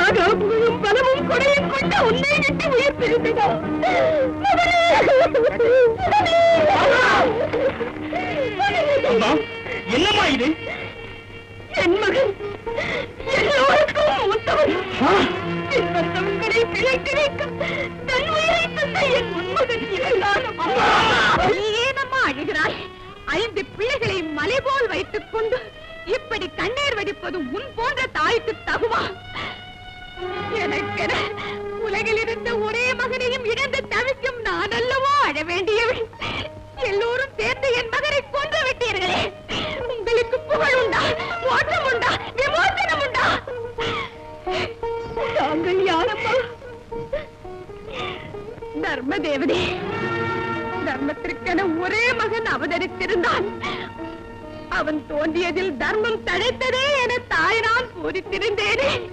ஆகாப்புகளும் பலமும் கொடையும் கொண்ட உன்னை விட்டு உயிர் பிரிந்ததா தன் உயிரை தந்த என் முன்மகன் ஐந்து பிள்ளைகளை மலை போல் வைத்துக் கொண்டு இப்படி கண்ணீர் வடிப்பது உன் போன்ற தாய்க்கு தகுமா? எனக்கென உலகில் இருந்த ஒரே மகனையும் இழந்து தவிக்கும் நான் அல்லவோ அழ வேண்டியவள். எல்லோரும் சேர்ந்து என் மகனை கொன்று விட்டீர்களே. உங்களுக்கு புகழ் உண்டா? மோட்சம் உண்டா? விமோசனம் உண்டா? தாங்கள் யாரம்மா தர்ம தேவதே தர்மத்திற்கென ஒரே மகன் அவதரித்திருந்தான். அவன் தோன்றியதில் தர்மம் தழைத்ததே என தாய் நான் பூரித்திருந்தேனே.